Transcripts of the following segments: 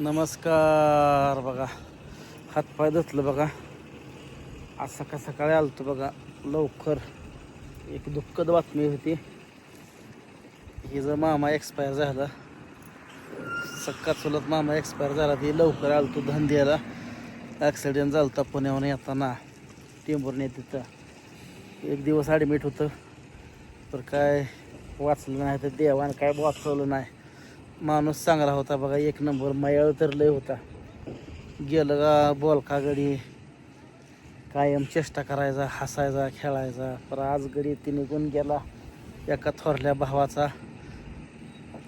नमस्कार बघा. हातपाय धुतलं बघा. आज सकाळ सकाळी आलतो बघा. लवकर एक दुःखद बातमी होती. हिचं मामा एक्सपायर झाला. सक्का चुलत मामा एक्सपायर झाला. ती लवकर आलतो धंद्याला. ॲक्सिडेंट झाला होता पुण्याहून येताना. टेंभुर्णी तिथं. एक दिवस ॲडमिट होतं. तर काय वाचलं नाही तर देवानं काय वाचवलं नाही. माणूस चांगला होता बघा एक नंबर मयाळ तर लय होता. गेलं का बोलका गडी कायम चेष्टा करायचा हसायचा खेळायचा. पर आज गडी ती निघून गेला एका थोरल्या भावाचा.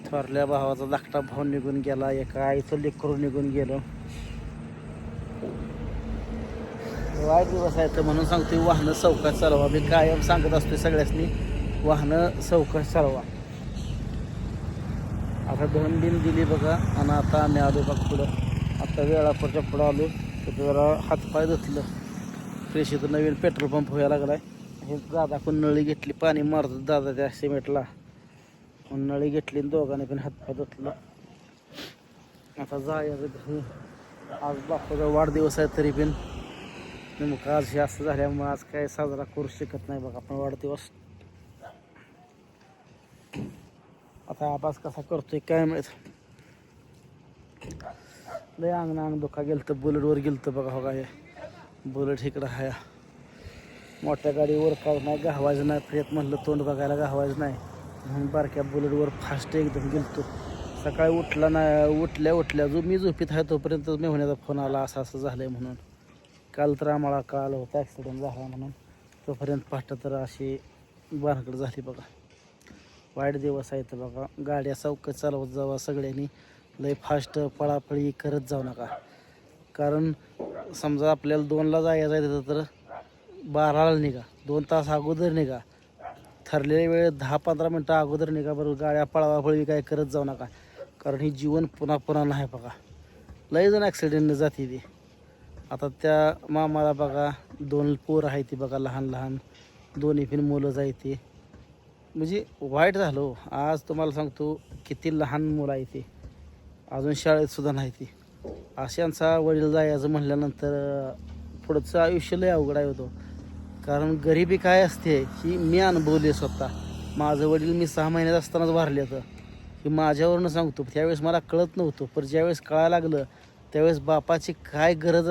थोरल्या भावाचा धाकटा भाऊ निघून गेला एका आईचं लेकरू निघून गेलो. वाईट दिवस आहे तर म्हणून सांगतोय वाहनं चौकात चालवा. मी कायम सांगत असतोय सगळ्यांनी वाहनं चौकात चालवा. आता दोन दिन दिली बघा आणि आता आम्ही आलो बघ पुढं. आता वेळापूरच्या पुढं आलो. तर जरा हातपाय धुतलं. फ्रेश इथं नवीन पेट्रोल पंप व्हायला लागलाय. हे दादा कोण नळी घेतली पाणी मारतो दादा त्या सिमेंटला मग नळी घेतली आणि दोघांनी पण हातपाय धुतलं. आता जायचं घरी. आज बापाचा वाढदिवस आहे तरी पण. नेमकं आज हे असं झाल्यामुळे आज काय साजरा करू शकत नाही बघा आपण वाढदिवस. आता आवाज कसा करतोय काय माहीत. लय अंग अंग दुखा गेलं तर बुलेटवर गेलं तर बघा हो काय. बुलेट इकडं हाया. मोठ्या गाडीवर काय नाही गावायचं नाही फ्रेत म्हणलं तोंड बघायला गावायचं नाही. म्हणून बारक्या बुलेटवर फास्ट एकदम गेलतो. सकाळी उठला नाही उठल्या उठल्या जो मी झोपीत आहे तोपर्यंत मेहण्याचा फोन आला असं असं झालं आहे म्हणून. काल तर आम्हाला कळालं होतं ॲक्सिडेंट झाला म्हणून. तोपर्यंत पाठ तर अशी बारकड झाली बघा. वाईट दिवस आहेत बघा. गाड्या चौकत चालवत जावा सगळ्यांनी. लय फास्ट पळापळी करत जाऊ नका. कारण समजा आपल्याला दोनला जायचं आहे तर बाराला निघा. दोन तास अगोदर निघा. ठरलेल्या वेळेत दहा पंधरा मिनटं अगोदर निघा बरोबर गाड्या पळावापळी काय करत जाऊ नका. कारण ही जीवन पुन्हा पुन्हा नाही बघा. लय जण ॲक्सिडेंटनं जाते ती. आता त्या मामाला बघा. दोन पोरं आहे ती बघा लहान लहान. दोन्ही फिन मुलं जायते. म्हणजे वाईट झालो हो. आज तुम्हाला सांगतो किती लहान मुलं आहे ते. अजून शाळेतसुद्धा नाही ती. अशांचा वडील जायचं म्हणल्यानंतर पुढचं आयुष्य लय अवघड आहे होतो कारण गरिबी काय असते ही मी अनुभवली स्वतः. माझं वडील मी सहा महिन्यात असतानाच वारले होतं. हे माझ्यावरनं सांगतो त्यावेळेस मला कळत नव्हतं. पण ज्यावेळेस कळायला लागलं त्यावेळेस बापाची काय गरज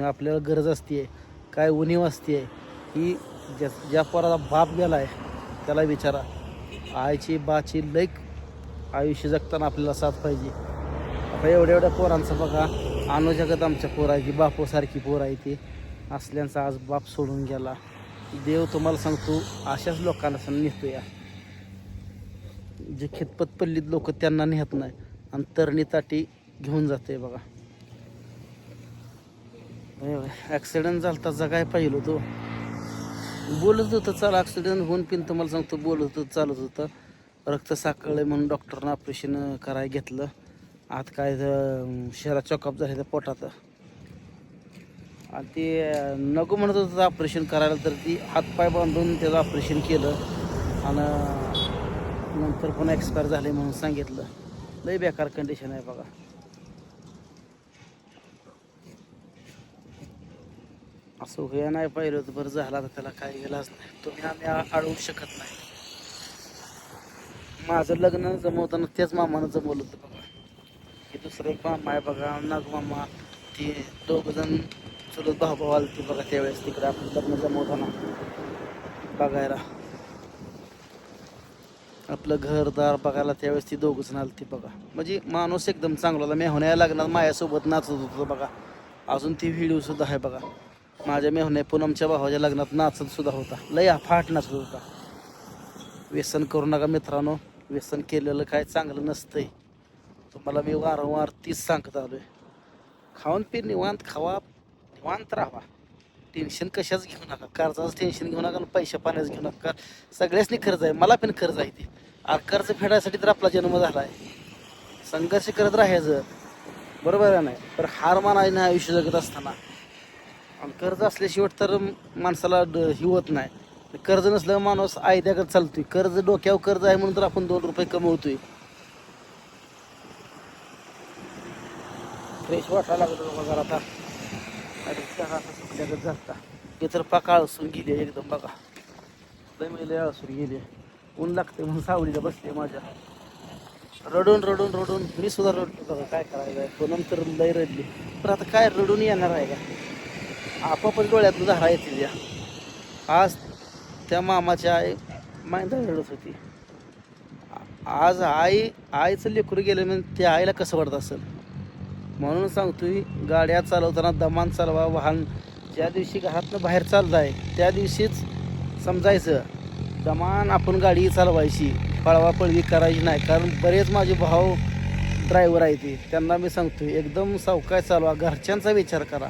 आपल्याला गरज असते काय उणीव असते ही ज्या ज्या पोराला बाप गेला आहे त्याला विचारा. आईची बाची लैक आयुष्य जगताना आपल्याला साथ पाहिजे. आता एवढ्या एवढ्या पोरांचं बघा. अनुजगत आमच्या पोराची बापोसारखी पोर आहे ती. असल्यांचा आज बाप सोडून गेला. देव तुम्हाला सांगतो अशाच लोकांना सण नेतो या जे खितपत पल्लीत लोक त्यांना नेत नाही. आणि तरणी ताटी घेऊन जाते बघा. ॲक्सिडेंट झाला जगाय पाहिलं तो बोलत होतं चाल ॲक्सिडेंट होऊन पिन तुम्हाला सांगतो बोलत होतं चालत होतं. रक्त साकळलं म्हणून डॉक्टरनं ऑपरेशन करायला घेतलं. आत काय शहरात चॉकअप झाले त्या पोटात. आणि ते नको म्हणत होतं ऑपरेशन करायला तर ती हातपाय बांधून त्याचं ऑपरेशन केलं. आणि नंतर पण एक्सपायर झाले म्हणून सांगितलं. लई बेकार कंडिशन आहे बघा. असं हे नाही पाहिलं तर बरं झालं तर त्याला काही गेलाच नाही. तुम्ही आम्ही अडवू शकत नाही. माझं लग्न जमवताना तेच मामानं जमवलं होतं बघा. हे दुसरं एक मामा आहे बघा नाग मामा. ते दोघंजण चुलत भाऊ भाऊ आले ते बघा त्यावेळेस तिकडे आपण लग्न जमवताना. बघायला. आपलं घरदार बघायला त्यावेळेस ती दोघ जण आली बघा. म्हणजे माणूस एकदम चांगला होता. मेहुण्या लग्नात माझ्यासोबत नाचत होतं बघा. अजून ती व्हिडिओ सुद्धा आहे बघा. माझ्या मेहने पूनमच्या भावाच्या लग्नात नाचत सुद्धा होता. लय फाट नाचत होता. व्यसन करू नका मित्रांनो. व्यसन केलेलं काय चांगलं नसतंय. तुम्हाला मी वारंवार तीच सांगत आलोय. खाऊन पी निवांत खावा निवांत राहा टेन्शन कशाच घेऊ नका. कर्जाचं टेन्शन घेऊ नका आणि पैशा पाण्याचं घेऊ नका. सगळ्यासनी कर्ज आहे. मला पण कर्ज आहे ते. आ, कर्ज फेडायसाठी तर आपला जन्म झाला आहे संघर्ष करत राहायचं. बरोबर आहे नाही? तर हार मानायला आयुष्य जगत असताना. आणि कर्ज असल्याशिवाय तर माणसाला ड- ही होत नाही. कर्ज नसलं माणूस आयद्याकडे चालतोय. कर्ज डोक्यावर कर्ज आहे म्हणून तर आपण दोन रुपये कमवतोय. फ्रेश वाटायला लागलं बघा आता. अरे चहा आता ते तर पाक अळसून गेली एकदम बघा. लय मैले अळसून गेली ऊन लागते म्हणून सावलीला बसते माझ्या. रडून रडून रडून. मी सुद्धा रडलो बघा काय करायचं पण नंतर लय रडली. पण आता काय रडून येणार आहे का? आपापच डोळ्यातून धारा येतील या आज त्या मामाच्या आई मायदा रडत होती. आज आई आईचं लेकरू गेलं म्हणजे त्या आईला कसं वाटत असेल? म्हणून सांगतोय गाड्या चालवताना दमान चालवा वाहन ज्या दिवशी घरातनं बाहेर चालताय त्या दिवशीच समजायचं. दमान आपण गाडी चालवायची पळवापळवी करायची नाही कारण बरेच माझे भाऊ ड्रायव्हर आहे ते. त्यांना मी सांगतोय एकदम सावकाश चालवा घरच्यांचा विचार करा.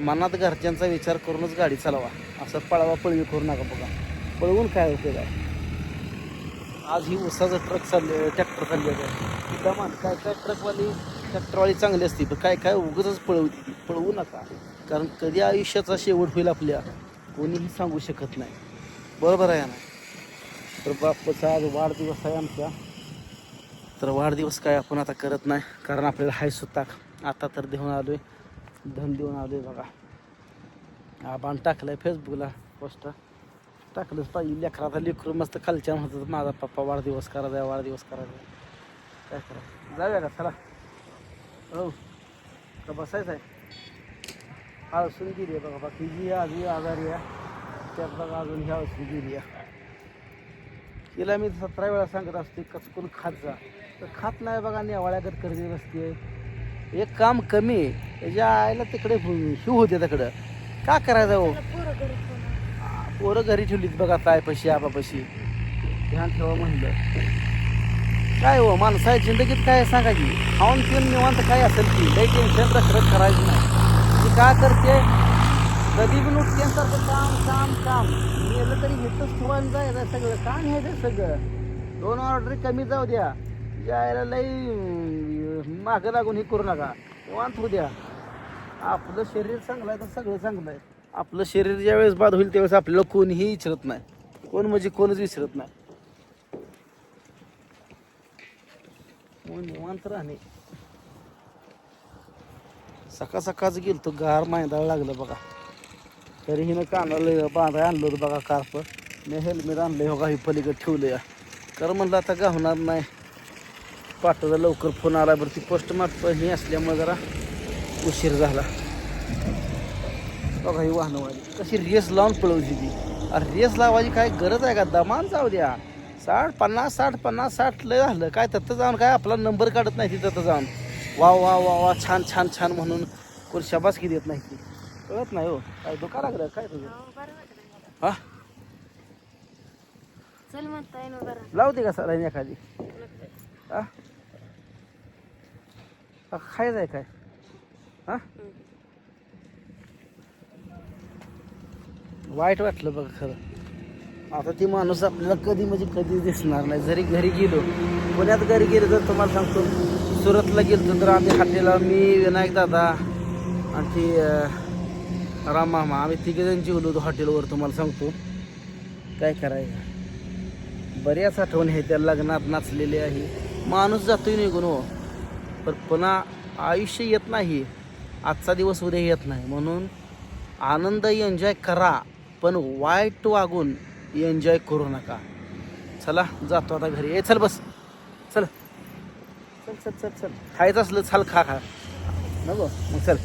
मनात घरच्यांचा विचार करूनच गाडी चालवा. असं पळवा पळवी करू नका बघा. पळवून काय उपयोग काय आज ही उसाचं ट्रक चालले ट्रॅक्टर चालले आहे. मान काय काय ट्रकवाली ट्रॅक्टरवाली चांगली असते पण काय काय उगतच पळवती ती. पळवू नका. कारण कधी आयुष्याचा शेवट होईल आपल्या कोणीही सांगू शकत नाही. बरोबर आहे ना तर बाप्पाचा आज वाढदिवस आहे आमच्या तर वाढदिवस काय आपण आता करत नाही कारण आपल्याला हाय सुताक. आता तर देऊन आलो आहे धन देऊन आले बघा. आबान टाकलंय फेसबुकला पोस्ट टाकलंच पाहिजे. लेकराचा लेकरू मस्त खालच्या म्हणतात माझा पप्पा वाढदिवस करायचा वाढदिवस करायचा काय करा? जाऊया का? चला. हो. का बसायचं आहे आळसून गेली आहे बघा. बाकी जी आजही आजारी आहे त्यात बघा अजून ही आळसून गेली आहे. तिला मी सतरा वेळा सांगत असते कचकून खात जा. तर खात नाही बघा नेवाळ्यागत करते बसते एक काम कमी आहे. त्याच्या आईला तिकडे शिव होते तिकडं. का करायचं हो? पोरं घरी ठेवलीत बघा तायपाशी आबापाशी. ध्यान ठेवा म्हणलं. काय हो माणसा जिंदगीत काय सांगा की खाऊन पिऊन निवांत काय असेल की लई टेन्शन रखरख करायचं नाही. ती काय करते? कधी पण उठते सारखं काम काम काम. गेलं तरी घेतच ठेवायला जायचं सगळं. काम घ्यायचं सगळं? दोन ऑर्डर कमी जाऊ द्या. यायला लई मागं लागून हे करू नका. वांत होऊ द्या. आपलं शरीर चांगलं आहे तर सगळं चांगलं आहे. आपलं शरीर ज्यावेळेस बाद होईल त्यावेळेस आपल्याला कोणीही विचारत नाही. कोण म्हणजे कोणच विचारत नाही. निवांत राहणे. सकाळ सकाळच गेलो तो गार मैदाला लागलं बघा. तरी हिनं कानाला बांधाय आणलं होतं बघा कार्प मी हेल्मेट आणलं हो हे पलीकडे ठेवलं या कारण म्हणलं आता गावणार नाही. पाठवला लवकर फोन आला बरं. ती पोस्ट मार्ट हे असल्यामुळे जरा उशीर झाला. बघा ही वाहनवाली. कशी रेस लावून पळवली ती. अरे रेस लावायची काय गरज आहे का? दमान जाऊ द्या. साठ पन्नास साठ पन्नास साठ लय झालं. काय तिथं जाऊन काय आपला नंबर काढत नाही ती तिथं जाऊन. वा वा वा वा छान छान छान म्हणून कोण शबासकी देत नाही ती. कळत नाही हो. काय दुकान लागलं काय तुझं? हा बरं लावते का सरांनी एखादी? हा हा, खायचं आहे काय? हां? वाईट वाटलं बघ खरं. आता ती माणूस आपल्याला कधी म्हणजे कधी दिसणार नाही. जरी घरी गेलो पुण्यात घरी गेलो तर तुम्हाला सांगतो सुरतला गेलो तर आम्ही हाटेला मी विनायक दादा आणि ती राम मामा आम्ही तिघे जण जेवलो होतो हॉटेलवर तुम्हाला सांगतो. काय करायचं? बऱ्याच आठवणी आहे त्या लग्नात नाचलेली आहे. माणूस जातोय निघून हो. पण पुन्हा आयुष्य येत नाही आजचा दिवस उद्या येत नाही. म्हणून आनंद एन्जॉय करा पण वाईट वागून एन्जॉय करू नका. चला जातो आता घरी. ए चल बस. चल. चल चल चल चल. खायचं असलं चाल खा खा. नको. मग चल.